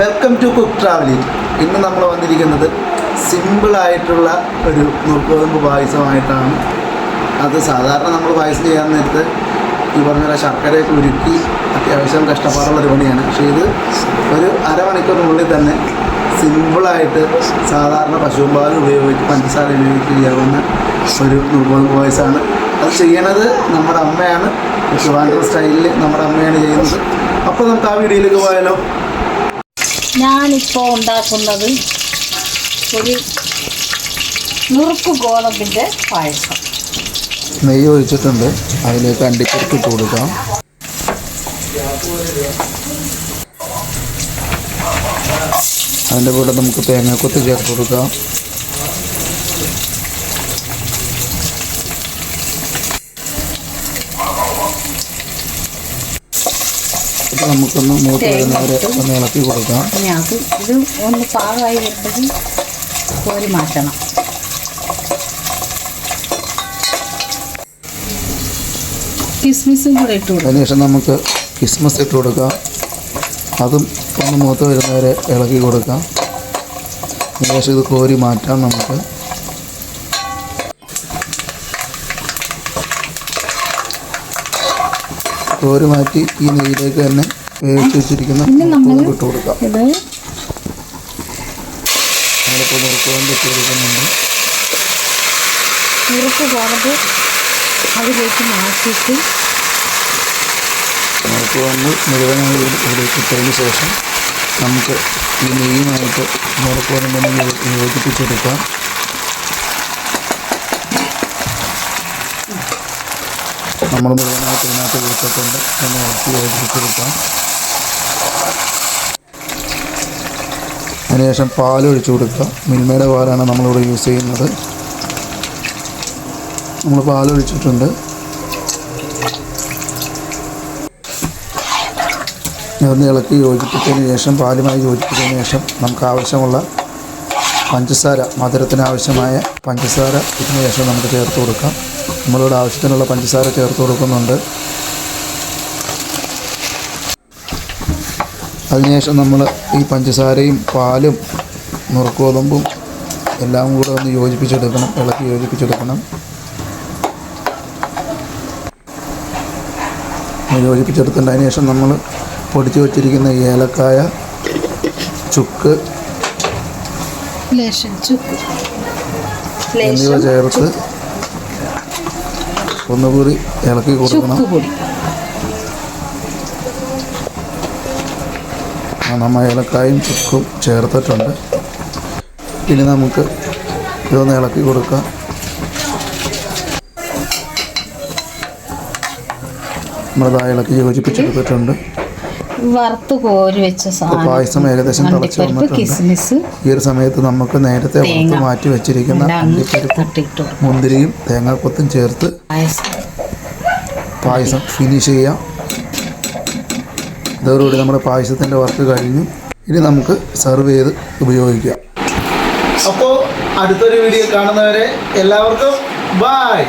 Welcome to cook ട്രാവലിറ്റ് ഇന്ന് നമ്മൾ വന്നിരിക്കുന്നത് സിമ്പിളായിട്ടുള്ള ഒരു നുറുക്കുതമ്പ് പായസമായിട്ടാണ്. അത് സാധാരണ നമ്മൾ പായസം ചെയ്യാൻ നേരത്ത് ഈ പറഞ്ഞ പോലെ ശർക്കരയൊക്കെ ഉരുക്കി അത്യാവശ്യം കഷ്ടപ്പാടുള്ള ഒരു പണിയാണ്. പക്ഷേ ഇത് ഒരു അരമണിക്കൂറിനുള്ളിൽ തന്നെ സിമ്പിളായിട്ട് സാധാരണ പശുവും പാൽ ഉപയോഗിച്ച് പഞ്ചസാര ഉപയോഗിച്ച് ചെയ്യാവുന്ന ഒരു നുറുക്കുതമ്പ് പായസമാണ്. അത് ചെയ്യണത് നമ്മുടെ അമ്മയാണ്. ട്രിവാൻഡ്രം സ്റ്റൈലിൽ നമ്മുടെ അമ്മയാണ് ചെയ്യുന്നത്. അപ്പോൾ നമുക്ക് ആ വീഡിയോയിലേക്ക് പോയാലോ? ഞാനിപ്പോൾ ഉണ്ടാക്കുന്നത് ഒരു നുറുക്ക് ഗോതമ്പിന്റെ പായസം. നെയ്യ് ഒഴിച്ചിട്ടുണ്ട്. അതിലേക്ക് അണ്ടിപ്പരിപ്പ് ഇട്ട് കൊടുക്കാം. അതിന്റെ കൂടെ നമുക്ക് തേങ്ങാക്കൊത്ത് ചേർത്ത് കൊടുക്കാം. ഇത് നമുക്കൊന്ന് മൂത്ത് വരുന്നവരെ ഒന്ന് ഇളക്കി കൊടുക്കാം. ഇനി അത് ഇത് ഒന്ന് പാകമായി വരുമ്പോഴും കോരി മാറ്റണം. കിസ്മിസും കൂടെ ഇട്ട് കൊടുക്കാം. അതിനുശേഷം നമുക്ക് കിസ്മസ് ഇട്ട് കൊടുക്കാം. അതും ഒന്ന് മൂത്ത് വരുന്നവരെ ഇളക്കി കൊടുക്കാം. അതിനുശേഷം ഇത് കോരി മാറ്റാം നമുക്ക്. കോരി മാറ്റി ഈ നെയ്യിലേക്ക് തന്നെ വേവിച്ച് വെച്ചിരിക്കുന്ന ഇട്ട് കൊടുക്കാം. നമ്മളിപ്പോൾ നുറുക്കുകൊണ്ട് ഇട്ട് കൊടുക്കുന്നുണ്ട്. നുറുക്ക് ഗോതമ്പ് അതിലേക്ക് മാറ്റിയിട്ട് നുറുക്കുകൊണ്ട് മുഴുവനായി ഇതിലേക്ക് ഇട്ടതിന് ശേഷം നമുക്ക് ഈ നെയ്യുമായിട്ട് നുറുക്കുകൊണ്ട് തന്നെ യോജിപ്പിച്ചെടുക്കാം നമ്മൾ മുഴുവനായിട്ട് ഇതിനകത്ത് വീട്ടിട്ടുണ്ട് ഒന്ന് ഒഴിച്ചു യോജിപ്പിച്ചെടുക്കാം അതിനുശേഷം പാൽ ഒഴിച്ചു കൊടുക്കുക. മിൽമയുടെ പാലാണ് നമ്മളിവിടെ യൂസ് ചെയ്യുന്നത്. നമ്മൾ പാൽ ഒഴിച്ചിട്ടുണ്ട്. ഒന്ന് ഇളക്കി യോജിപ്പിച്ചതിന് ശേഷം പാലുമായി യോജിപ്പിച്ചതിന് ശേഷം നമുക്ക് ആവശ്യമുള്ള പഞ്ചസാര മധുരത്തിന് ആവശ്യമായ പഞ്ചസാര ഇതിന് ശേഷം നമുക്ക് ചേർത്ത് കൊടുക്കാം. നമ്മളിവിടെ ആവശ്യത്തിനുള്ള പഞ്ചസാര ചേർത്ത് കൊടുക്കുന്നുണ്ട്. അതിനുശേഷം നമ്മൾ ഈ പഞ്ചസാരയും പാലും നുറുക്കോതമ്പും എല്ലാം കൂടെ ഒന്ന് യോജിപ്പിച്ചെടുക്കണം ഇളക്കി യോജിപ്പിച്ചെടുക്കണം. യോജിപ്പിച്ചെടുത്തിട്ട് അതിന് ശേഷം നമ്മൾ പൊടിച്ചു വച്ചിരിക്കുന്ന ഏലക്കായ ചുക്ക് എന്നിവ ചേർത്ത് ഒന്നുകൂടി ഇളക്കി കൊടുക്കണം. നമ്മൾ ഏലക്കായും ചുക്കും ചേർത്തിട്ടുണ്ട്. ഇനി നമുക്ക് ഇതൊന്ന് ഇളക്കി കൊടുക്കാം. നമ്മളിതാ ഇളക്കി യോജിപ്പിച്ചെടുത്തിട്ടുണ്ട്. വറുത്ത് കോരി വെച്ച സാധനം. പായസം ഏകദേശം തിളച്ച് വന്നിട്ടുണ്ട്. കിസ്മിസ്. ഈ ഒരു സമയത്ത് നമുക്ക് നേരത്തെ വറുത്ത് മാറ്റി വെച്ചിരിക്കുന്ന അണ്ടിപ്പരിപ്പ് മുന്തിരിയും തേങ്ങാക്കൊത്തും ചേർത്ത് പായസം. പായസം ഫിനിഷ് ചെയ്യാം. ഇതോടുകൂടി നമ്മുടെ പായസത്തിന്റെ വർക്ക് കഴിഞ്ഞു. ഇനി നമുക്ക് സെർവ് ചെയ്ത് ഉപയോഗിക്കാം. അപ്പോൾ അടുത്തൊരു വീഡിയോ കാണുന്നവരെ എല്ലാവർക്കും ബായ്